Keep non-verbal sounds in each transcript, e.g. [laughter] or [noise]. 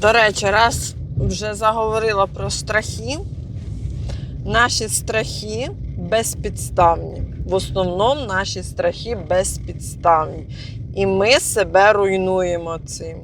До речі, раз вже заговорила про страхи, наші страхи безпідставні. В основному наші страхи безпідставні. І ми себе руйнуємо цим.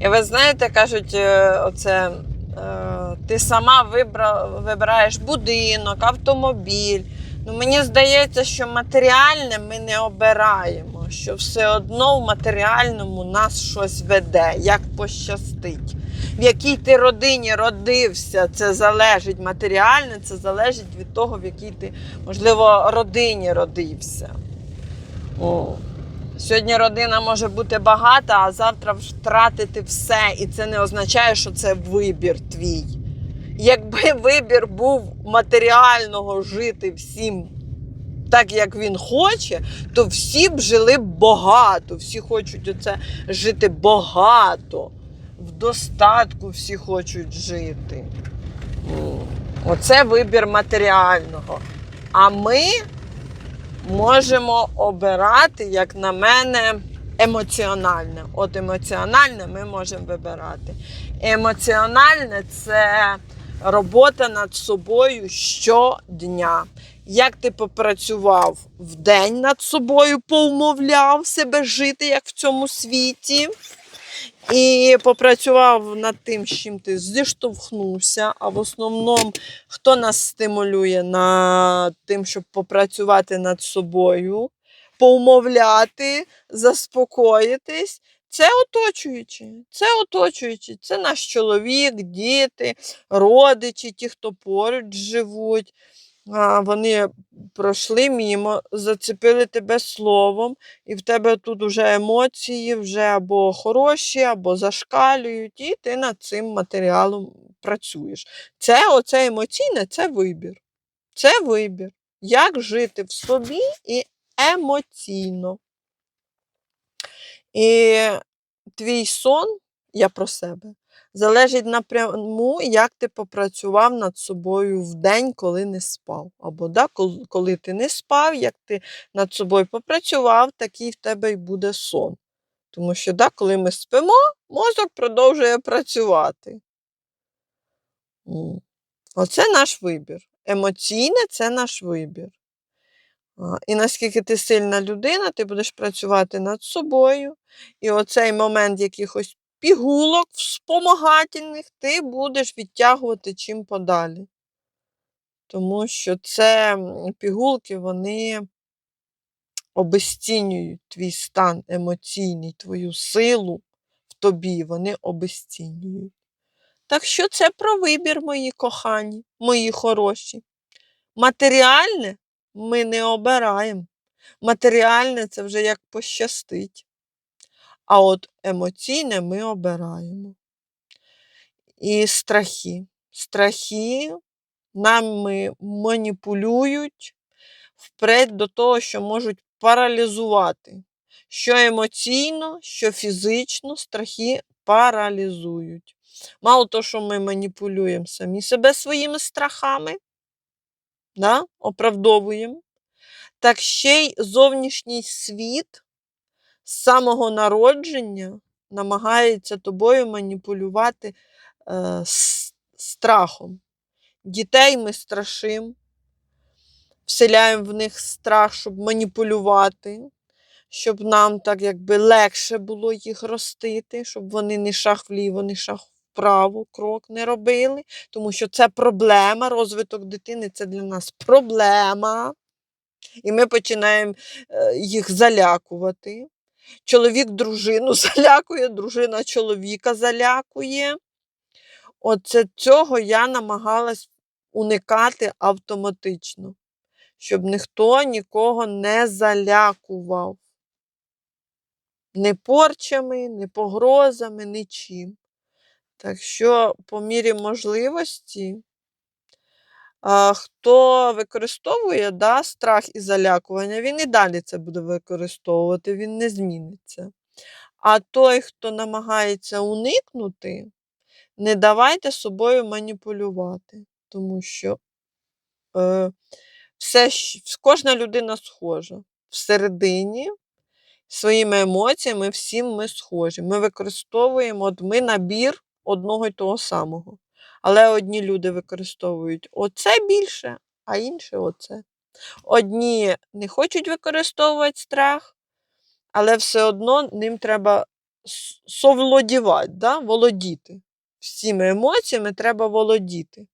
І ви знаєте, кажуть, е, оце, е, ти сама вибра, вибираєш будинок, автомобіль. Ну, мені здається, що матеріальне ми не обираємо, що все одно в матеріальному нас щось веде, як пощастить. В якій ти родині родився, це залежить матеріальне, це залежить від того, в якій ти, можливо, родині родився. О. Сьогодні родина може бути багата, а завтра втратити все. І це не означає, що це вибір твій. Якби вибір був матеріального жити всім так, як він хоче, то всі б жили багато. Всі хочуть оце жити багато. В достатку всі хочуть жити. Оце вибір матеріального. А ми можемо обирати, як на мене, емоціональне. От емоціональне ми можемо вибирати. Емоціональне це робота над собою щодня. Як ти попрацював в день над собою, поумовляв себе жити як в цьому світі. І попрацював над тим, з чим ти зіштовхнувся. А в основному, хто нас стимулює над тим, щоб попрацювати над собою, поумовляти, заспокоїтись. Це оточуючі, це оточуючі, це наш чоловік, діти, родичі, ті, хто поруч живуть. Вони пройшли мімо, зацепили тебе словом, і в тебе тут вже емоції вже або хороші, або зашкалюють, і ти над цим матеріалом працюєш. Це оце емоційне це вибір. Це вибір. Як жити в собі і емоційно. І твій сон, я про себе, залежить напряму, як ти попрацював над собою в день, коли не спав. Або да, коли, ти не спав, як ти над собою попрацював, такий в тебе й буде сон. Тому що, да, коли ми спимо, мозок продовжує працювати. Оце наш вибір. Емоційне це наш вибір. І наскільки ти сильна людина, ти будеш працювати над собою. І оцей момент якихось пігулок вспомагательних ти будеш відтягувати чим подалі. Тому що це пігулки, вони обесцінюють твій стан емоційний, твою силу в тобі, вони обесцінюють. Так що це про вибір, мої кохані, мої хороші. Матеріальне ми не обираємо. Матеріальне це вже як пощастить. А от емоційне ми обираємо. І страхи. Страхи нами маніпулюють впредь до того, що можуть паралізувати. Що емоційно, що фізично страхи паралізують. Мало того, що ми маніпулюємо самі себе своїми страхами, да? оправдовуємо, так ще й зовнішній світ з самого народження намагається тобою маніпулювати е, страхом. Дітей ми страшимо, вселяємо в них страх, щоб маніпулювати, щоб нам так якби легше було їх ростити, щоб вони не шаг вліво, не шаг вправо, крок не робили, тому що це проблема, розвиток дитини це для нас проблема. І ми починаємо е, їх залякувати. Чоловік дружину [laughs] залякує, дружина чоловіка залякує. Оце цього я намагалась уникати автоматично, щоб ніхто нікого не залякував. Не порчами, не погрозами, нічим. Так що, по мірі можливості, хто використовує да, страх і залякування, він і далі це буде використовувати, він не зміниться. А той, хто намагається уникнути, не давайте собою маніпулювати, тому що е, все, кожна людина схожа. Всередині своїми емоціями всім ми схожі. Ми використовуємо, от ми набір одного й того самого. Але одні люди використовують оце більше, а інші оце. Одні не хочуть використовувати страх, але все одно ним треба совладівати, да? володіти. Всіми емоціями треба володіти.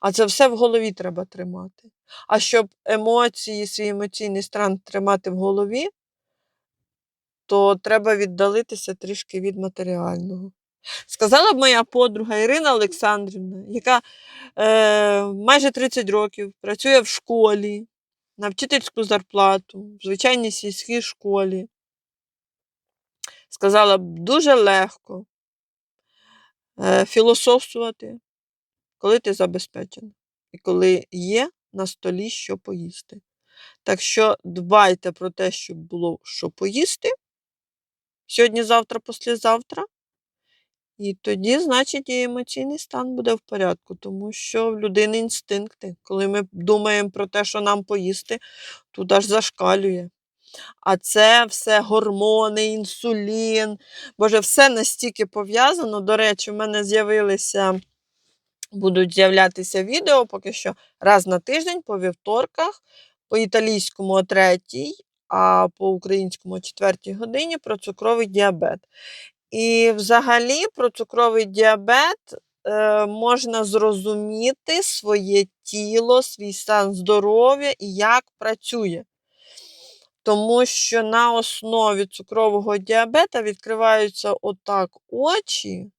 А це все в голові треба тримати. А щоб емоції, свій емоційний стан тримати в голові, то треба віддалитися трішки від матеріального. Сказала б моя подруга Ірина Олександрівна, яка е, майже 30 років працює в школі на вчительську зарплату, в звичайній сільській школі. Сказала б, дуже легко е, філософствувати, коли ти забезпечений і коли є на столі що поїсти. Так що дбайте про те, щоб було що поїсти сьогодні, завтра, післязавтра. І тоді, значить, і емоційний стан буде в порядку, тому що в людини інстинкти. Коли ми думаємо про те, що нам поїсти, тут аж зашкалює. А це все гормони, інсулін. Боже, все настільки пов'язано. До речі, в мене з'явилися, будуть з'являтися відео поки що раз на тиждень по вівторках, по італійському о третій, а по українському о четвертій годині про цукровий діабет. І взагалі про цукровий діабет е, можна зрозуміти своє тіло, свій стан здоров'я і як працює. Тому що на основі цукрового діабета відкриваються отак очі,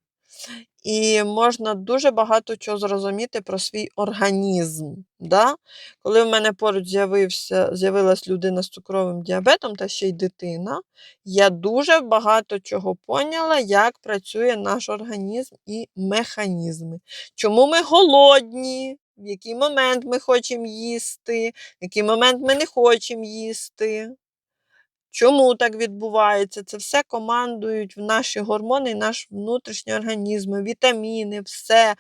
і можна дуже багато чого зрозуміти про свій організм. Да? Коли в мене поруч з'явилась людина з цукровим діабетом та ще й дитина, я дуже багато чого поняла, як працює наш організм і механізми. Чому ми голодні, в який момент ми хочемо їсти, в який момент ми не хочемо їсти. Чому так відбувається? Це все командують в наші гормони, наш внутрішній організм, вітаміни, все.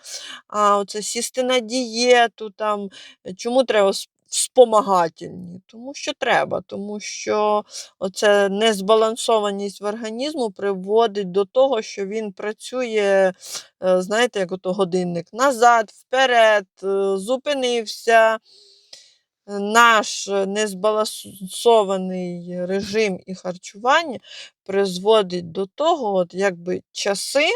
А, оце сісти на дієту. Там. Чому треба с- вспомагательні? Тому що треба, тому що оце незбалансованість в організму приводить до того, що він працює, е, знаєте, як ото годинник назад, вперед, е, зупинився наш е, незбалансований режим і харчування призводить до того, от якби часи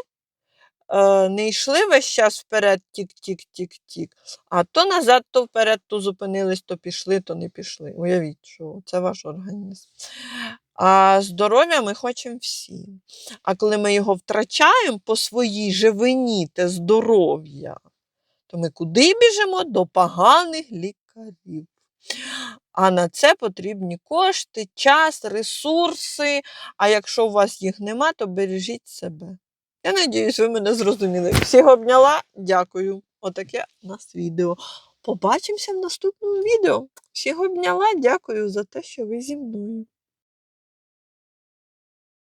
е, не йшли весь час вперед, тік-тік-тік-тік, а то назад, то вперед, то зупинились, то пішли, то не пішли. Уявіть, що це ваш організм. А здоров'я ми хочемо всі. А коли ми його втрачаємо по своїй живині те здоров'я, то ми куди біжимо? До поганих лікарів. А на це потрібні кошти, час, ресурси. А якщо у вас їх нема, то бережіть себе. Я надіюсь, ви мене зрозуміли. Всіх обняла, дякую. Отаке у нас відео. Побачимося в наступному відео. Всіх обняла, дякую за те, що ви зі мною.